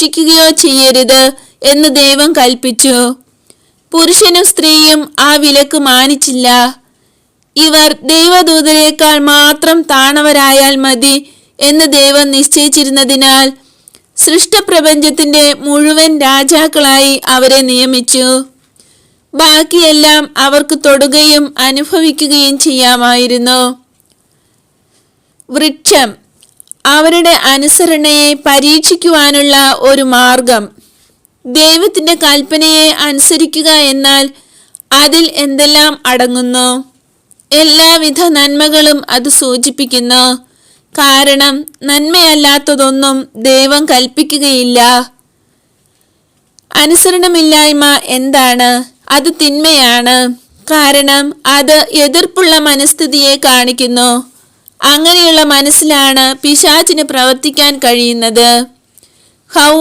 ഭക്ഷിക്കുകയോ ചെയ്യരുത് എന്ന് ദൈവം കൽപ്പിച്ചു. പുരുഷനും സ്ത്രീയും ആ വിലക്ക് മാനിച്ചില്ല. ഇവർ ദൈവദൂതരേക്കാൾ മാത്രം താണവരായാൽ മതി എന്ന് ദൈവം നിശ്ചയിച്ചിരുന്നതിനാൽ സൃഷ്ടപ്രപഞ്ചത്തിന്റെ മുഴുവൻ രാജാക്കളായി അവരെ നിയമിച്ചു. ബാക്കിയെല്ലാം അവർക്ക് തൊടുകയും അനുഭവിക്കുകയും ചെയ്യാമായിരുന്നു. വൃക്ഷം അവരുടെ അനുസരണയെ പരീക്ഷിക്കുവാനുള്ള ഒരു മാർഗം. ദൈവത്തിന്റെ കൽപ്പനയെ അനുസരിക്കുക എന്നാൽ അതിൽ എന്തെല്ലാം അടങ്ങുന്നു? എല്ലാവിധ നന്മകളും അത് സൂചിപ്പിക്കുന്നു. കാരണം നന്മയല്ലാത്തതൊന്നും ദൈവം കൽപ്പിക്കുകയില്ല. അനുസരണമില്ലായ്മ എന്താണ്? അത് തിന്മയാണ്. കാരണം അത് എതിർപ്പുള്ള മനസ്ഥിതിയെ കാണിക്കുന്നു. അങ്ങനെയുള്ള മനസ്സിലാണ് പിശാചിന് പ്രവർത്തിക്കാൻ കഴിയുന്നത്. ഹൗ